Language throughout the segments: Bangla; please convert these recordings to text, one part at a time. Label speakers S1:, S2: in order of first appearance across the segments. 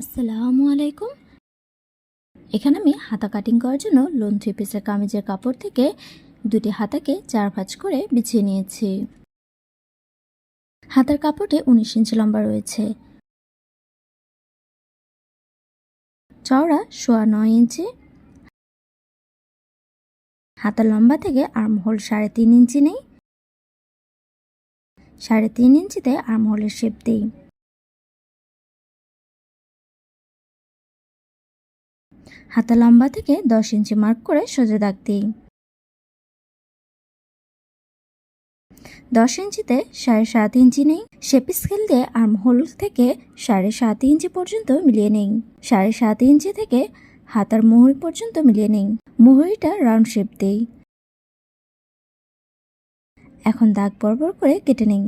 S1: আসসালামু আলাইকুম। এখানে আমি হাতা কাটিং করার জন্য লোন থ্রি পিসের কামিজের কাপড় থেকে দুটি হাতাকে চার ভাঁজ করে বিছিয়ে নিয়েছি। হাতার কাপড়ে উনিশ ইঞ্চি লম্বা রয়েছে। চওড়া সোয়া নয় ইঞ্চি হাতার লম্বা থেকে আর্মহোল সাড়ে তিন ইঞ্চি নেই। সাড়ে তিন ইঞ্চিতে আর্মহোলের শেপ দিই। হাতা লম্বা থেকে দশ ইঞ্চি মার্ক করে সোজা দাগ দিই। দশ ইঞ্চিতে সাড়ে সাত ইঞ্চি নেই। শেপ স্কেল দিয়ে আর্মহোল থেকে সাড়ে সাত ইঞ্চি পর্যন্ত মিলিয়ে নেই। সাড়ে সাত ইঞ্চি থেকে হাতার মুহুরি পর্যন্ত মিলিয়ে নেই। মুহুরিটা রাউন্ড শেপ দেই। এখন দাগ বরাবর করে কেটে নেই।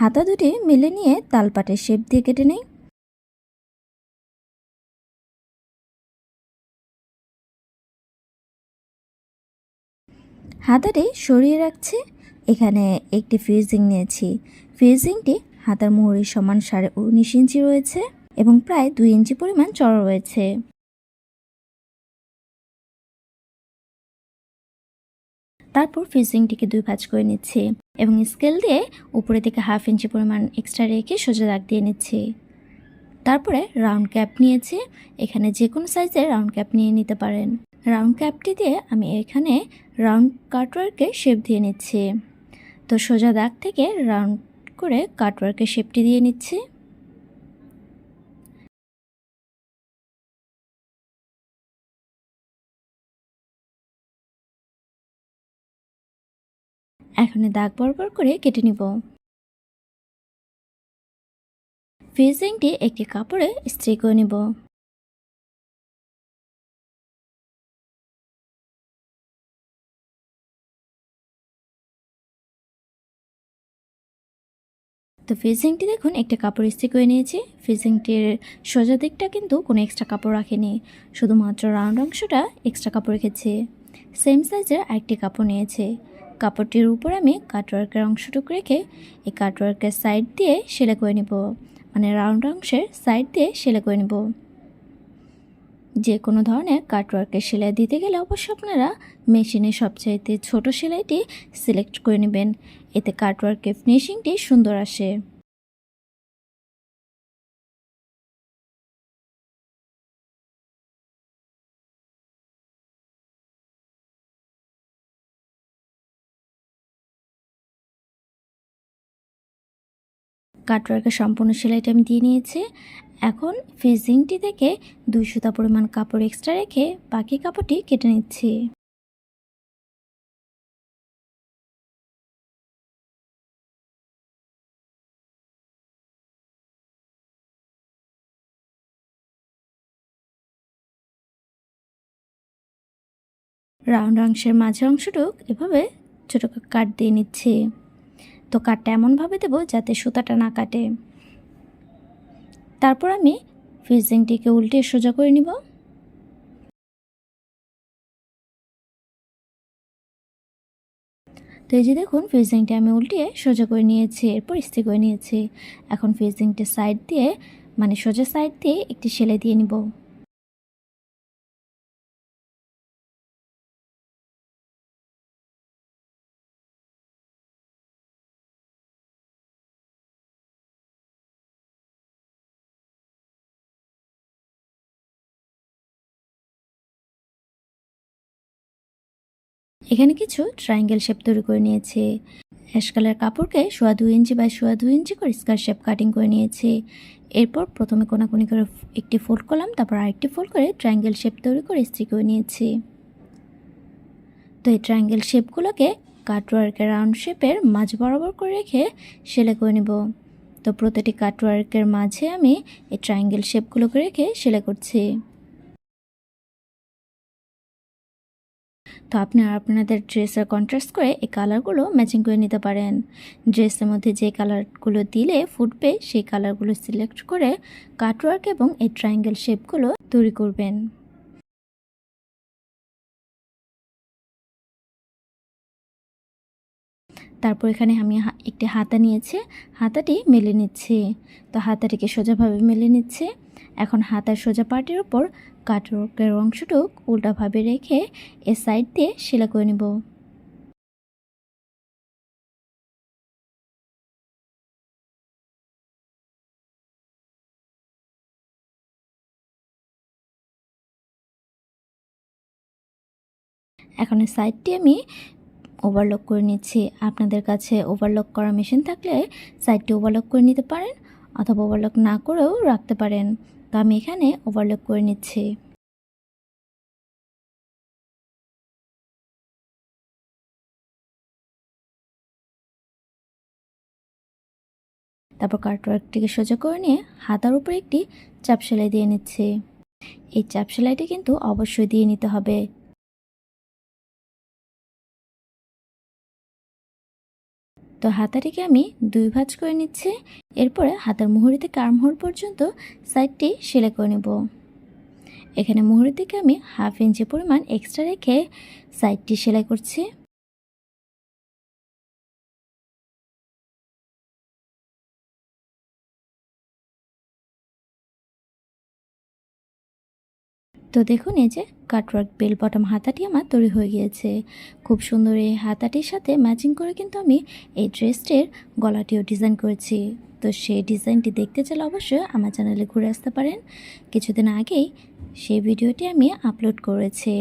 S1: হাতা দুটি মিলে নিয়ে তালপাটের শেপ দিয়ে কেটে নেই। হাতাটি সরিয়ে রাখছি। এখানে একটি ফ্রিজিং নিয়েছি। ফ্রিজিংটি হাতার মুহুরির সমান সাড়ে উনিশ ইঞ্চি রয়েছে এবং প্রায় দুই ইঞ্চি পরিমাণ চড়া রয়েছে। তারপর ফিজিংটিকে দুই ভাঁজ করে নিচ্ছি এবং স্কেল দিয়ে উপরে থেকে হাফ ইঞ্চি পরিমাণ এক্সট্রা রেখে সোজা দাগ দিয়ে নিচ্ছি। তারপরে রাউন্ড ক্যাপ নিয়েছি, এখানে যে কোনো সাইজের রাউন্ড ক্যাপ নিয়ে নিতে পারেন। রাউন্ড ক্যাপটি দিয়ে আমি এখানে রাউন্ড কাটওয়ার্কে শেপ দিয়ে নিচ্ছি। তো সোজা দাগ থেকে রাউন্ড করে কাটওয়ার্কে শেপটি দিয়ে নিচ্ছি। এখন দাগ বরাবর করে কেটে নিব। ফিজিংটি একটি কাপড়ে স্ত্রী করে নিব। তো ফিজিংটি দেখুন, একটা কাপড় ইস্ত্রি করে নিয়েছি। ফিজিংটির সোজা দিকটা কিন্তু কোনো এক্সট্রা কাপড় রাখেনি। শুধুমাত্র রাউন্ড অংশটা এক্সট্রা কাপড় রেখেছে। সেম সাইজের আরেকটি কাপড় নিয়েছে। কাপড়টির উপর আমি কাটওয়ার্কের অংশটুকু রেখে এই কাটওয়ার্কের সাইড দিয়ে সেলাই করে নেব। মানে রাউন্ড অংশের সাইড দিয়ে সেলাই করে নেব। যে কোনো ধরনের কাটওয়ার্কের সেলাই দিতে গেলে অবশ্যই আপনারা মেশিনে সবচাইতে ছোট সেলাইটি সিলেক্ট করে নেবেন। এতে কাটওয়ার্কের ফিনিশিংটি সুন্দর আসে। কাটওয়ার্কের সম্পূর্ণ সেলাইটা আমি দিয়ে নিয়েছি। এখন ফিজিংটি থেকে দুই সুতা পরিমাণ কাপড় এক্সট্রা রেখে বাকি কাপড়টি কেটে নিচ্ছি। রাউন্ড অংশের মাঝে অংশটুক এভাবে ছোটো কাট দিয়ে নিচ্ছি। তো কাটটা এমনভাবে দেবো যাতে সুতাটা না কাটে। তারপর আমি ফিজিংটিকে উল্টে সোজা করে নিব। তো এই যে দেখুন, ফিজিংটি আমি উল্টিয়ে সোজা করে নিয়েছি, এরপর স্থির করে নিয়েছি। এখন ফিজিংটি সাইড দিয়ে মানে সোজা সাইড দিয়ে একটি সেলাই দিয়ে নিব। এখানে কিছু ট্রায়াঙ্গেল শেপ তৈরি করে নিয়েছি। অ্যাশ কালার কাপড়কে সোয়া দুই ইঞ্চি বা সোয়া দুই ইঞ্চি করে স্কার শেপ কাটিং করে নিয়েছি। এরপর প্রথমে কোনাকুনি করে একটি ফোল্ড করলাম, তারপর আরেকটি ফোল্ড করে ট্রায়াঙ্গেল শেপ তৈরি করে স্ত্রি করে নিয়েছি। তো এই ট্রায়াঙ্গেল শেপগুলোকে কাটওয়ার্কের রাউন্ড শেপের মাঝ বরাবর করে রেখে সেলাই করে নেব। তো প্রতিটি কাটওয়ার্কের মাঝে আমি এই ট্রায়াঙ্গেল শেপগুলোকে রেখে সেলাই করছি। তো আপনারা আপনাদের ড্রেসের কন্ট্রাস্ট করে এই কালারগুলো ম্যাচিং করে নিতে পারেন। ড্রেসের মধ্যে যে কালারগুলো দিলে ফুটবে, সেই কালারগুলো সিলেক্ট করে কাটওয়ার্ক এবং এই ট্রায়াঙ্গেল শেপগুলো তৈরি করবেন। তারপর এখানে আমি একটি হাতা নিয়েছি, হাতাটি মেলে নিচ্ছি। তো হাতাটিকে সোজাভাবে মেলে নিচ্ছে। এখন হাতার সোজা পার্টির ওপর কাটরকের অংশটুক উল্টাভাবে রেখে এ সাইড দিয়ে সেলাই করে নেব। এখন এই সাইডটি আমি ওভারলক করে নিচ্ছি। আপনাদের কাছে ওভারলক করা মেশিন থাকলে সাইডটি ওভারলক করে নিতে পারেন অথবা ওভারলক না করেও রাখতে পারেন। তো আমি এখানে ওভারলক করে নিচ্ছি। তারপর কার্টওয়ার্কটিকে সোজা করে নিয়ে হাতার উপরে একটি চাপ সেলাই দিয়ে নিচ্ছি। এই চাপ সেলাইটি কিন্তু অবশ্যই দিয়ে নিতে হবে। তো হাতাটিকে আমি দুই ভাঁজ করে নিচ্ছি। এরপরে হাতার মুহুরিতে থেকে আর্মহোল পর্যন্ত সাইডটি সেলাই করে নেব। এখানে মুহুরির দিকে আমি হাফ ইঞ্চি পরিমাণ এক্সট্রা রেখে সাইডটি সেলাই করছি। তো দেখুন, এই যে কাটওয়ার্ক বেল বটম হাতাটি আমার তৈরি হয়ে গিয়েছে। খুব সুন্দর এই হাতাটির সাথে ম্যাচিং করে কিন্তু আমি এই ড্রেসটির গলাটিও ডিজাইন করেছি। তো সেই ডিজাইনটি দেখতে চাইলে অবশ্যই আমার চ্যানেলে ঘুরে আসতে পারেন। কিছুদিন আগেই সেই ভিডিওটি আমি আপলোড করেছি।